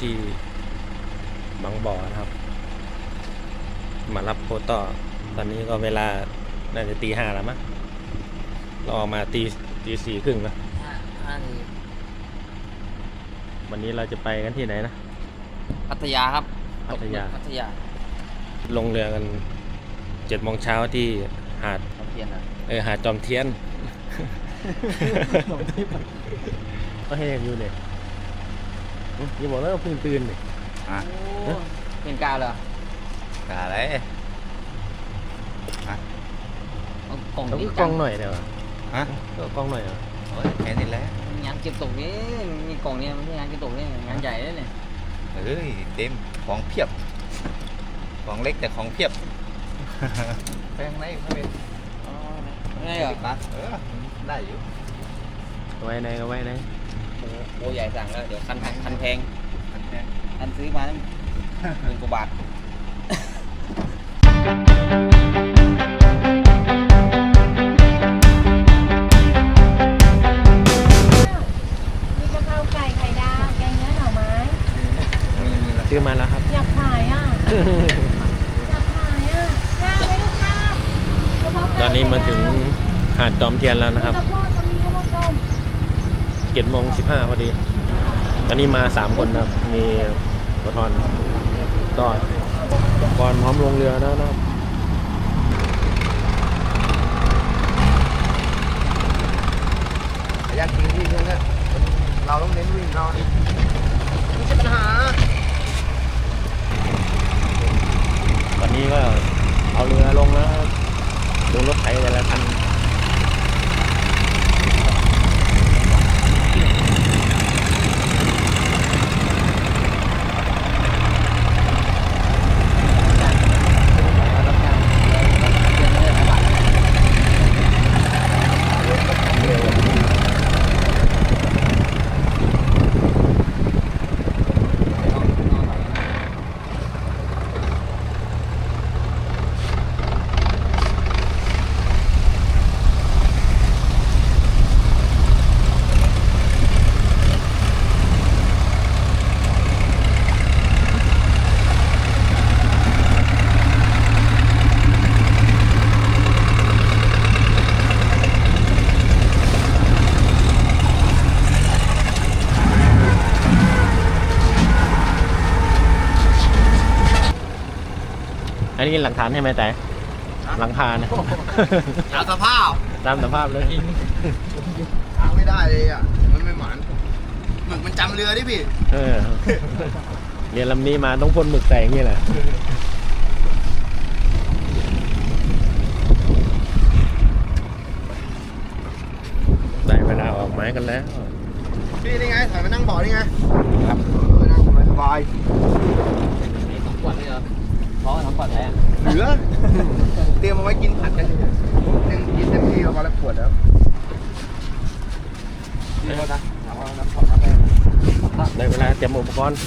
ที่บางบ่อนะครับ มารับโคต่อ ตอนนี้ก็เวลา น่าจะตีห้าแล้วมั้งเราออกมาตีตีสี่ครึ่งแล้วห้าทีวันนี้เราจะไปกันที่ไหนนะ พัทยาครับพัทยา พัทยา ลงเรือกันเจ็ดโมงเช้าที่หาดทำเทียนอะเออหาดจอมเทียน ก็ให้ยังอยู่เนี่ย อย่าบอกแล้วาเพิ่งตื่นเนี่ยอะโอ้เป็นกาเหรอ กาอะไรเอากล่องต้องนี้กล้องหน่อยเดี๋ยวฮะก็กล้องหน่อยเหรอโอ้ยแค่นี้แหละงานเก็บตกนี่มีกล่องนี้ไม่ใช่งานเก็บตกนี่งานใหญ่เลยเนี่ยเอ้ยเต็มของเพียบ ของเล็กแต่ของเพียบแพงไหมไม่เป็นอ๋อไม่เหรอนะเออได้อยู่ไว้ไหนก็ไว้ไหน โอ้โหใหญ่สั่งแล้วเดี๋ยวคันแพงคันแพงอันแพงคันซื้อมาตั้งหมื่นกว่าบาทมีกะเพราไก่ไข่ดาวแกงเนื้อหน่อไม้มีมีละซื้อมาแล้วครับ อยากขายอะ อยากขายอะข้าวไหมลูกข้าวกะเพราไก่ตอนนี้มาถึงหาดจอมเทียนแล้วนะครับ ข้าวโพดก็มีข้าวโพดต้ม เจ็ดโมงสิบห้าพอดี ตอนนี้มาสามคนนะครับ มีปทอนต่อก่อนพร้อมลงเรือแล้วนะครับอยากกินที่นึงอะเราต้องเน้นวิ่งเรานี่ไม่ใช่ปัญหาตอนนี้ก็เอาเรือลงแล้วครับดูรถไถแต่ละคัน นนี้หลักฐานใช่ไหมแต่หลังคาเนี่ยเอาสภาพตามสภาพเลยหาไม่ได้เลยอะมันไม่หมานหมึกมันจำเรือดิพี่ เออเรียนลำนี้มาต้องพ่นหมึกใส่อย่างนี้แหละ ได้เวลาออกไม้กันแล้ว พี่นี่ไงถอยมานั่งเบาะนี่ไง ครับเออนั่งสบายสบาย นี่สองขวดเลยเหรอเพราะว่าสองขวดแล้ว เหลือ เตรียมเอาไว้กินผัดกันเฉยๆเล่นกินเต็มที่เอามาแล้วขวดแล้วนี่เขานะเอาน้ำขวดมาให้ ได้เวลาเตรียมอุปกรณ์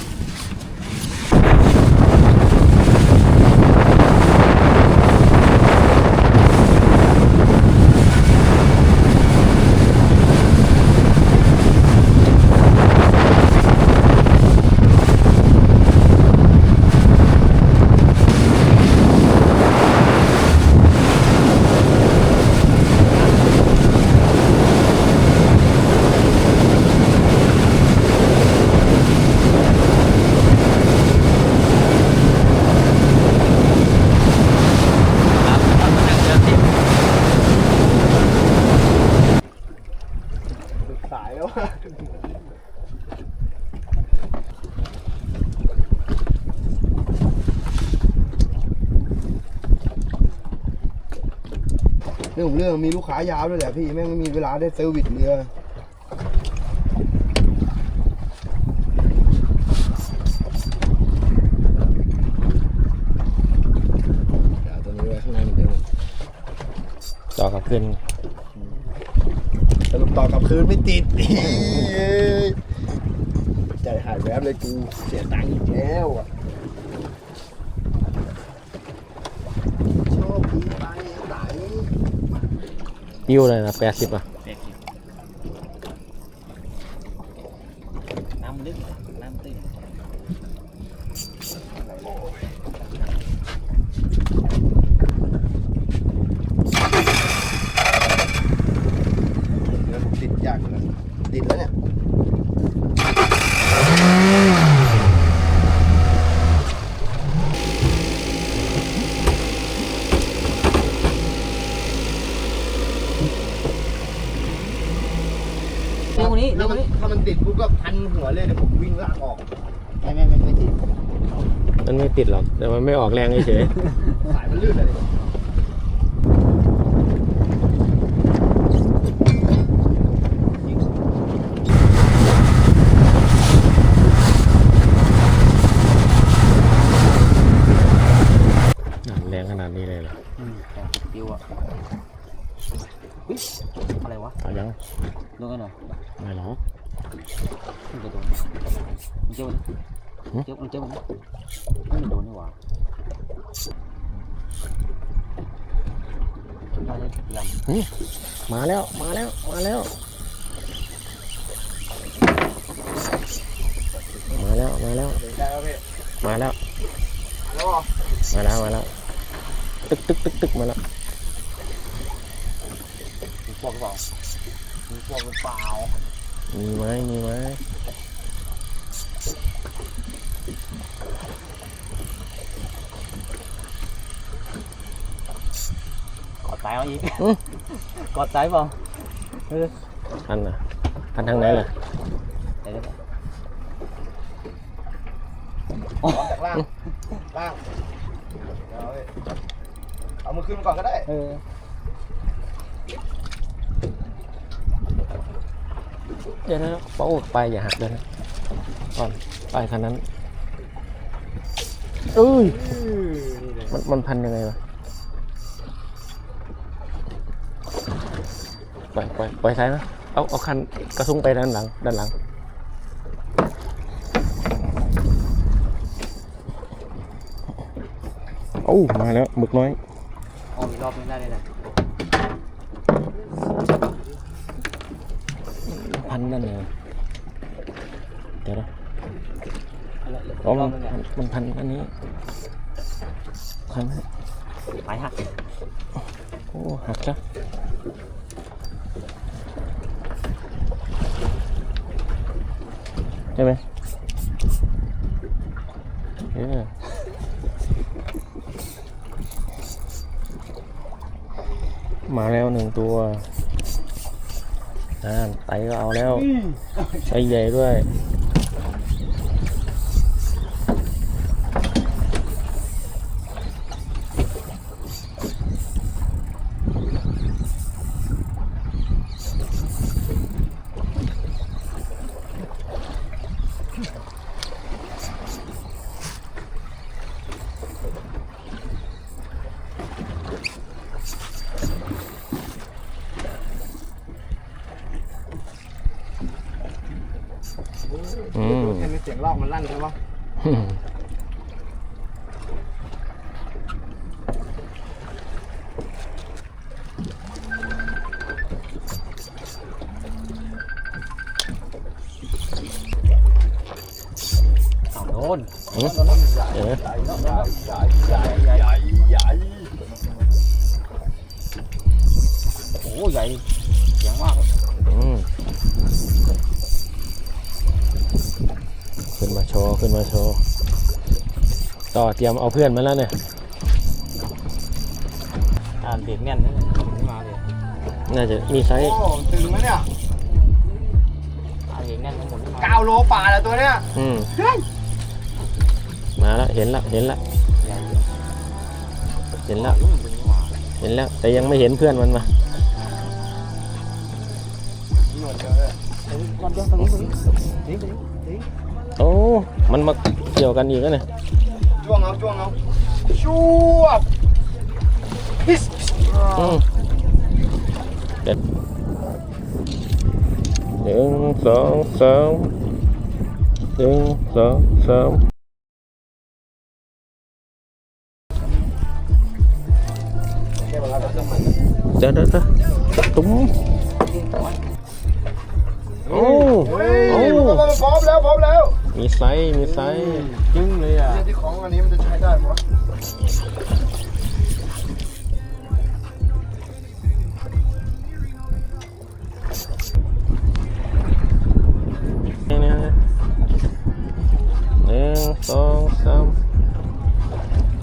สายแล้วอะเรื่องของเรื่องมีลูกค้ายาวด้วยแหละพี่แม่งไม่มีเวลาได้เซอร์วิสเรือเดี๋ยวเอาตัวนี้ไว้ข้างในเหมือนเดิมต่อกับขึ้นสรุปต่อกลับคืนไม่ติดใจหายแวบเลยกูเสียตังค์อีกแล้วอะโชคดีไปไหน ยิ้วเลยนะแปดสิบอะ น้ำำลึกน้ำตื้น เดี๋ยวผมติดยากอยู่นะติดแล้วเนี่ย เรื่องคนนี้เรื่ ถ้า องค มัน น นี้ ถ้ามันติดปุ๊บก็พันหัวเลยเดี๋ยวผมวิ่งลากออกไม่ไม่ไม่ไม่ติด มันไม่ติดหรอกแต่มัน ไม่ออกแรงเฉยสายมันลื่นเลย ๆอะแรงขนาดนี้เลยเหรอ อืมแต่ปิวอะอุ๊ยอะไรวะ เอายัง โดนกันเหรอ ไม่หรอก มันจะโดนมันเจ็บมันเจ็บมันเจ็บมันไม่โดนนี่หว่าน่าจะยัง มาแล้วมาแล้วมาแล้ว มาแล้วมาแล้ว ได้แล้วพี่ มาแล้ว แล้วเหรอ มาแล้วมาแล้วตึกตึกตึกตึกมาแล้ว มีพวกเปล่ามีพ วกหรือเปล่า มีไหมมีไหมกอดสายเอาอีกกอดสายเปล่าเออพันอะพันทางไหนล่ะเดี๋ยวเดี๋ยวร้อนจากล่าง ล่าง เอาพี่เอามือขึ้นมาก่อนก็ได้ เออ เดี๋ยวนะโป๊ะไปอย่าหักเลยนะก่อนไปคันนั้นเอ้ยมันมันพันยังไงวะปล่อยปล่อยปล่อยซ้ายนะเอาเอาคันกระซุ้งไปด้านหลัง ด้านหลังโอ้มาแล้วหมึกน้อยออกอีกรอบนึงได้เลยนะ พันนั่นเลยเดี๋ยวนะอะไรอีกอ๋อรมัอนบนึงเนี่ยมันพันอันนี้พันสายหักโอ้หักแล้วใช่ไหมเออมาแล้วหนึ่งตัว นั่นไตก็เอาแล้วไซส์ใหญ่ด้วย อืม แค่ไม่เสี ยงลอกมันลั่นใช่ปะ มาโชว์ขึ้นมาโชว์ ต่อเตรียมเอาเพื่อนมาแล้วเนี่ย อ่าเบรกแน่นนะเนี่ยไม่มาเลยน่าจะมีไซโอ้ส์ตึงไหมเนี่ยอ่าเบรกแน่นทั้งหมดไม่มาเก้าโลป่าแล้วตัวเนี้ยอืมมาแล้วเห็นละเห็นละใหญ่เห็นละอืมเป็นนี่หว่าเห็นแล้ว แต่ยังไม่เห็นเพื่อนมันมาหนวดเยอะเลยเดี๋ยวก่อนเดี๋ยวตรงนี้ตรงนี้นี่ตรงนี้นี่ โอ้ มันมาเกี่ยวกันอีกแล้วเนี่ยจ้วงเอาจ้วงเอาชูบฮิสอืมเด็ดหนึ่งสองสามหนึ่งสองสามเดี๋ยวเดี๋ยวเดี๋ยวตุ้มโอ้เฮ้ยโอ้พร้อมแล้วพร้อมแล้ว มีไซส์มีไซส์จึ้งเลยอะเนี่ยที่ของอันนี้มันจะใช้ได้ปะนี่นี่นี่หนึ่งสองสาม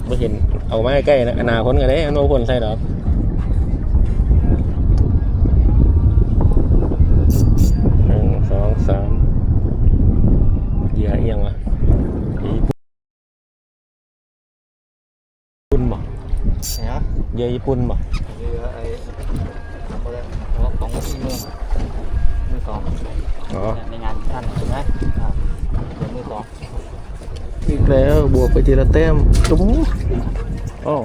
ไม่เห็นเอาไม้ใกล้นะอนาคนกันเด้อโนพ่นใส่ดอก รือญี่ปุ่นบ่เรือไอ้อะไรหัวของที่มือมือสองอ๋อในงานท่านใช่ไหมเรือมือสองอีกแล้วบวกไปทีละแต้มจุ๊บอ๋อ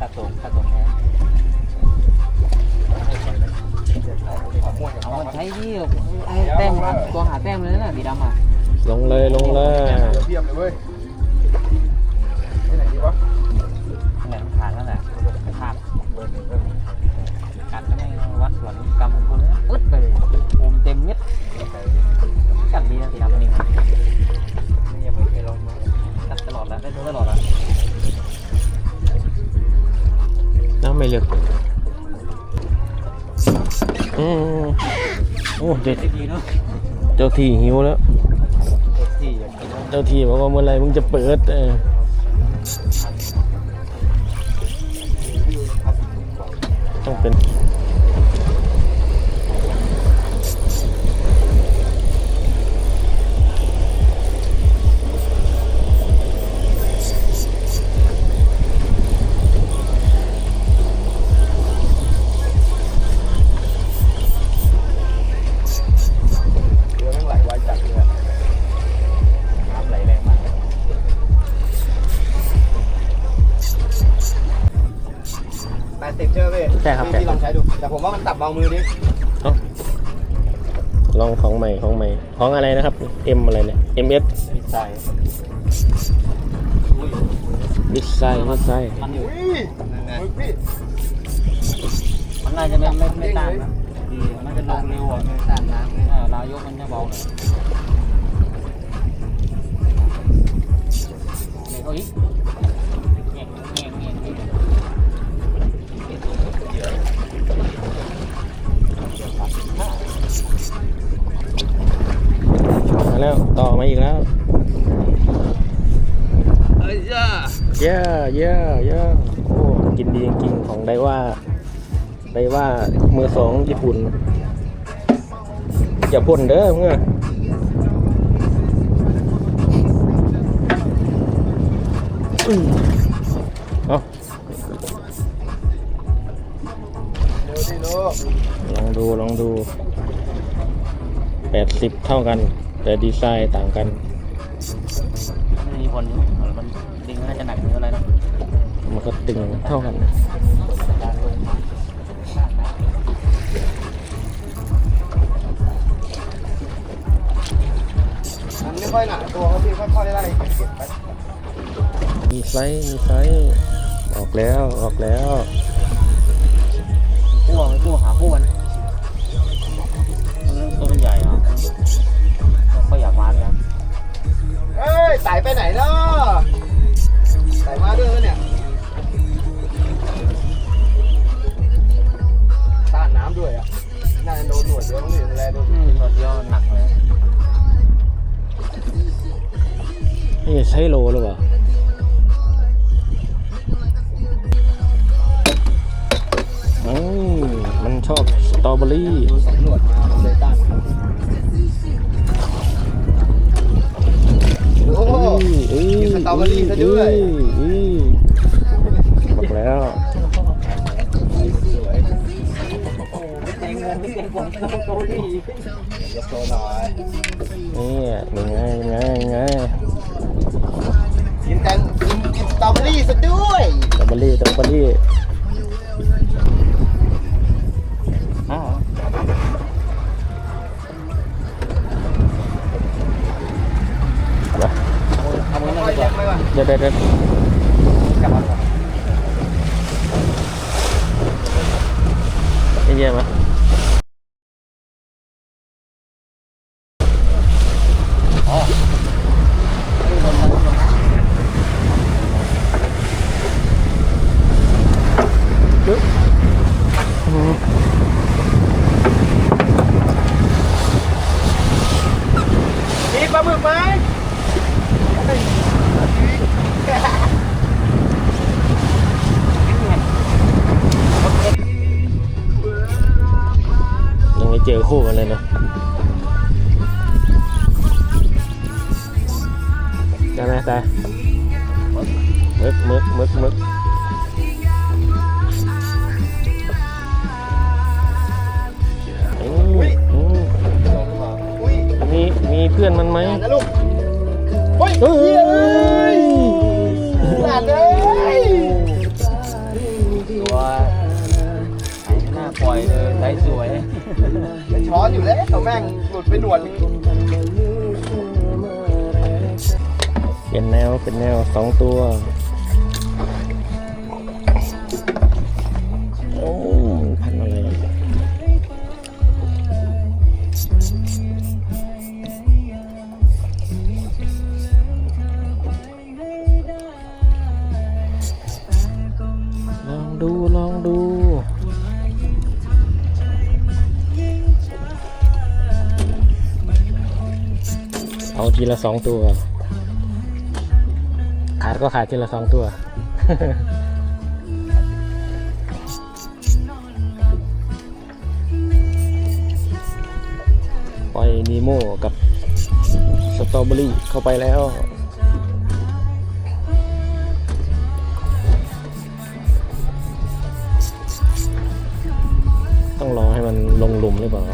ตัดตรงตัดตรงแค่เอามันใช้ที่ไอ้แต้มตัวหาแต้ มเลยนะสีดำอะลงเลยลงเลยเทียบเลยเว้ย ที่หิวแล้วที่อยากกินเจ้าที่บอกว่าเมื่อไหรมึงจะเปิดเออต้องเป็น ผมว่ามันตับเบามือดิลองของใหม่ของใหม่ของอะไรนะครับ M อะไรเนี่ย MS พิซซ่าบิสไซบิสไซมันอยู่อุ้ยมือพี่มันน่าจะไม่ไม่ไม่ต่างนะดีมันจะลงเร็วอะไม่ต่างน้ำอ่าลายกมันจะเบาหน่อยไม่เขาอีก แล้ว ต่อมาอีกแล้วเอ้ยจ้าเย่เย่เย่โอ้กินดีจริงๆของไดว่าไดว่ามือสองญี่ปุ่น อย่าพ่นเด้อเมื่ออื้อเอาเร็วดิลูกลองดูลองดูแปดสิบเท่ากัน แต่ดีไซน์ต่างกันไม่มีคนอยู่มันดึงน่าจะหนักเนื้ออะไรนะมันก็ดึงเท่ากันการลงมามันไม่ค่อยหนาตัวเขาพี่ค่อยๆไล่เก็บไปมีไซส์มีไซส์ออกแล้วออกแล้วคู่ไม่คู่หาคู่กัน ยกินสตรอเบอรี่ซะด้วยอุ้ยบอกแล้วสวยโอ้ไม่เจ๊งยังไม่เก่งกว่าโตลี่ยกโชว์หน่อยนี่ยังไงยังไงยังไงกินแตงกินกินสตรอเบอรี่ซะด้วยตะบลี่ตะบลี่อ้า da, da, da. สวย ช้อนอยู่แล้วแม่งหลุดไปหนวดเปลี่ยนแนวเป็นแนวสองตัว ทีละสองตัว ขาดก็ขาดทีละสองตัว ปล่อยนีโมกับสตรอเบอรี่เข้าไปแล้วต้องรอให้มันลงหลุมหรือเปล่า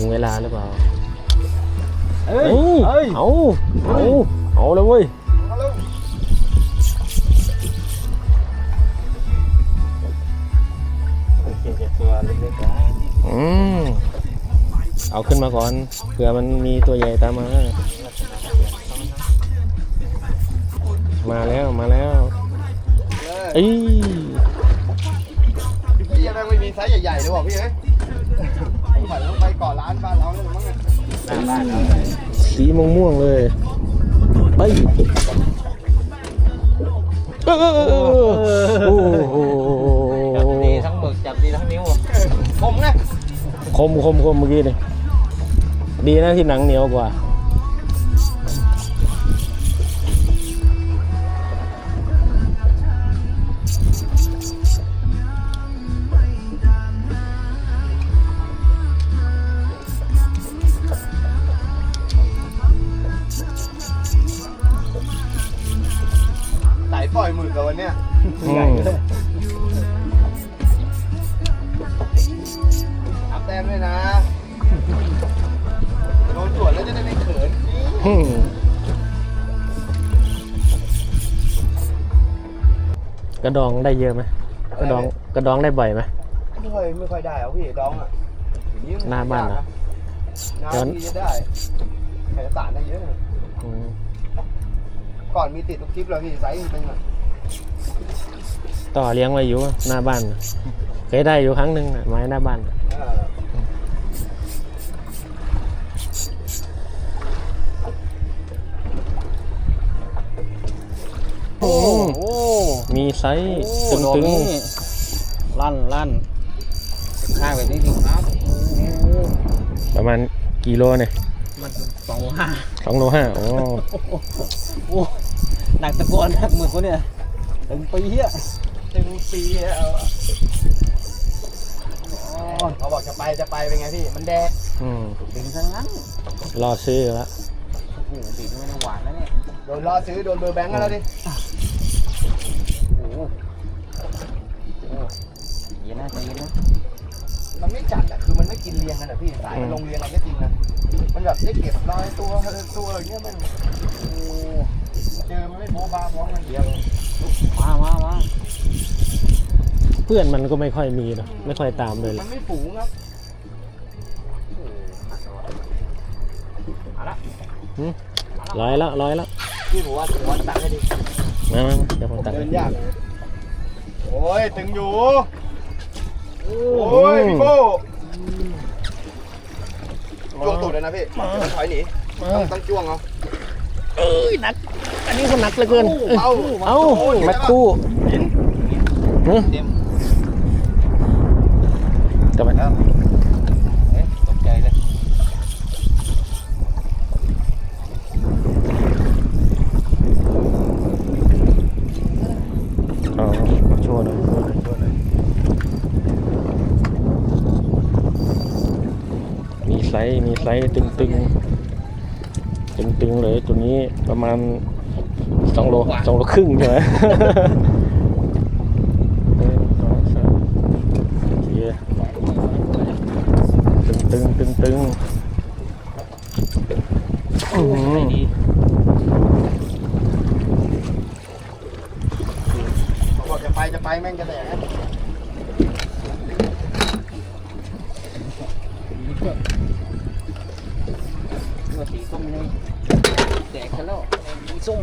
ถึงเวลาหรือเปล่าเอ้ยเอ้ยเอาเอาเอาเลยเว้ยเอาลูกโอเคเจ็บตัวเล็กๆนะอืมเอาขึ้นมาก่อนเผื่อมันมีตัวใหญ่ตามมา มาแล้วมาแล้วเออเอ้ยพี่ยังไม่มีไซส์ใหญ่ๆเลยบอกพี่เอ้ ยปล่อยลงไปเกาะร้านบ้านเราเลยมั้งเนี่ยหน้าบ้านเราสีม่วงม่วงเลยไปเออโอ้โหจับดีทั้งหมึกจับดีทั้งนิ้วผมไงคมคมคมเมื่อกี้นี่ดีนะที่หนังเหนียวกว่า กระดองได้เยอะไหมกระดองกระดองได้บ่อยไหมไม่ค่อยไม่ค่อยได้เอาพี่ดองอะเดี๋ยวหน้าบ้านเหรอหน้าที่จะได้แข่งสารได้เยอะนะอืมก่อนมีติดทุกคลิปเลยพี่ไซส์เป็นแบบต่อเลี้ยงไว้อยู่หน้าบ้านน่ะเคยได้อยู่ครั้งหนึ่งน่ะไม้หน้าบ้าน โอ้โอ้มีไซส์ตึตึงงตึตึงงลั่นลั่นข้างแบบนี้สิครับ ประมาณกี่โลเนี่ยมันสองโลห้าสองโลห้าโอ้โอ้หนักตะโกอนหนักหมึกวะเนี่ยตึงปีอะเต็มปีแล้วเขาบอกจะไปจะไปเป็นไงพี่ มันแดดอืมดึงทั้งนั้น รอซื้อแล้วโอ้โหบีบไม่ได้หวานแล้วเนี่ย โดนรอซื้อ โดนเบอร์แบงค์กันแล้วดิ โหเย็นนะใจเย็นนะมันไม่จัดอะคือมันไม่กินเรียงกันอะพี่สายมันลงเรียงกันก็จริงนะมันแบบได้เก็บรอยตัวตัวอย่างเงี้ยมันโอ้เจอมันไม่โบ๊ะบ้าม้องมันเดียวมามามาเพื่อนมันก็ไม่ค่อยมีเนอะไม่ค่อยตามเลยมันไม่ฝูงครับเอาละร้อยล้วร้อยล้วพี่ผมว่าผมว่าตักให้ดีมามาเดี๋ยวผมตัดเดินยาก โอ้ยถึงอยู่ โอ้ยพี่โก้จ้วงตูดเลยนะพี่เดี๋ยวมันถอยหนี ต้องต้องจ้วงเอาเอ้ยหนัก อันนี้ก็หนักเหลือเกิน เอาเอ้าแม็กคู่หึเต็มกลับไปแล้วเอ๊ะตกใจเลย อ๋อโชว์หน่อยโชว์หน่อยมี ไซส์มีไซส์ตึงตึงตึงตึงๆเลยตัวนี้ประมาณสองโลสองโลครึ่งใช่ไหมหนึ่งสองสามสี่ตึงตึงตึงตึงอื้อหือดีบอกจะไปจะไปแม่งจะแตกนะ เมื่อสีส้มเลยแดกกันแล้ว สีส้ม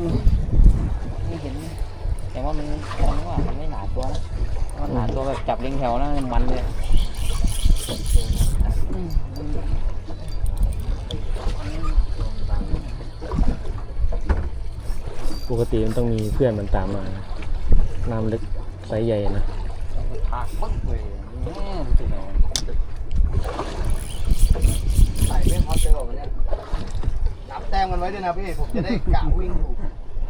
ไม่เห็น แต่ว่ามันมันว่ามันไม่หนาตัวนะมันหนาตัวแบบจับเรียงแถวนะมันเลยอืมปกติมันต้องมีเพื่อนมันตามมานะน้ำลึกไซส์ใหญ่นะพากปึ๊กเลยแม่มันเป็นอะไร ใส่ไม่พอเจอวันเนี้ยนับ แต้มกันไว้ด้วยนะพี่ ผมจะได้กะวิ่งถูก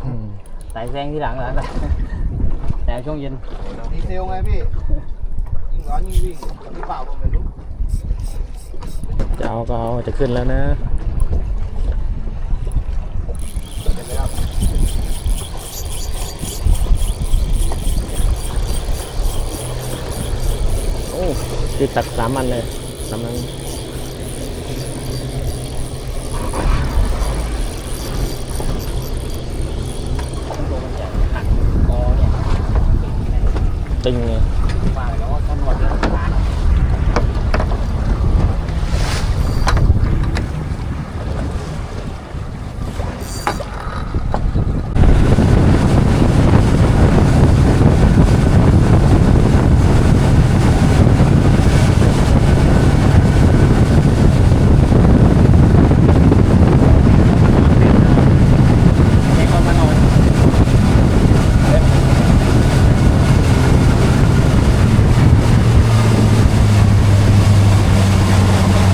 อืมสายแซงที่หลังเหรอแต่แต่ช่วงเย็นดีเซลไงพี่ ยิ่งร้อนยิ่งวิ่งหรือเปล่าผมไม่รู้จะเอาก็เอาจะขึ้นแล้วนะ เห็นไหมครับโอ้ติดตักสามอันเลยสามอัน ตัวมันจะหักคอเนี่ย ตึงไง มาแล้วก็ถนวดแล้วขาด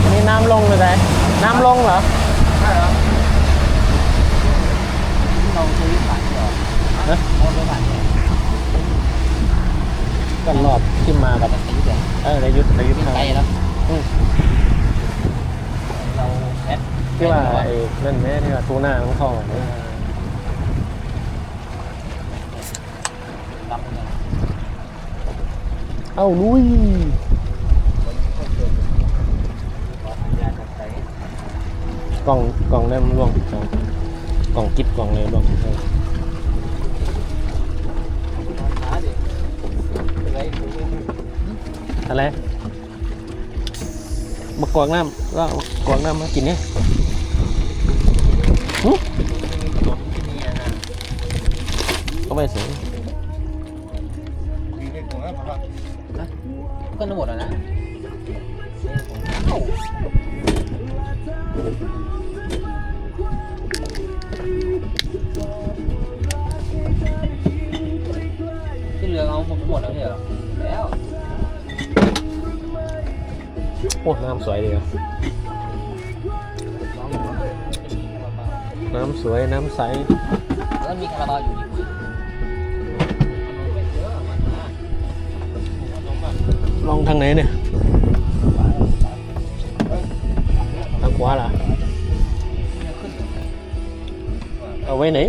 อันนี้น้ำลงเลยไหมน้ำลงเหรอ ใช่ครับ ลองซื้อผ่านเหรอ ฮะ โอนไปผ่านเนี่ย ก็รอบขึ้นมากับ ตีแต่ เออระยุทธ์ระยุทธ์ วิ่ง ทาง ไกลแล้ว อืม เราแอด ที่ว่าไอ้นั่นแม่ที่ว่าทูน่าของพ่อเนี่ย รับเนี่ย เอ้าลุย รอสัญญาณจากไกล กล่องกล่องนั่นมันร่วงกล่องกล่องกิ๊บกล่องเลยร่วงเออช้าดิอะไรอะไรมากรอกน้ำก็กรอกน้ำมากินเนี่ยหึก็ไม่เสียก็ทั้งหมดแล้วนะ หมดแล้วเนี่ยเแล้วโอ้น้ำสวยดีครับดีควน้ำสวยน้ำใส แล้วมีคาราบาวอยู่ดีกว่าลองทางไหนเนี่ย ทางขวาล่ะ เอาไว้ไหน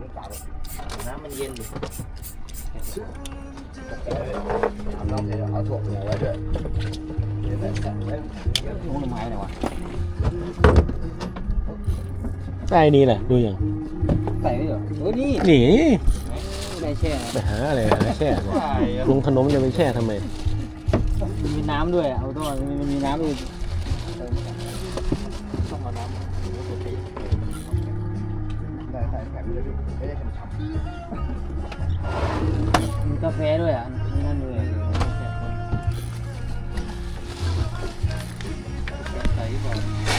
อยู่าน้ำมันเย็นอยู่น้ำน้ำเทเอาถั่วงหัวไว้ด้วยเทใส่ใส่ไว้ลูกน้ำไม้เลยวะใต้นี่แหละดูอย่างใส่ไว้เหรอเออนี่หนีไม่ได้แช่ไปหาอะไรนะแช่ลุงขนมจะไปแช่ทำไมมันมีน้ำด้วยเอาตัวมันมันมีน้ำด้วย มีกาแฟด้วยอะนั่นด้วยใส่ก่อน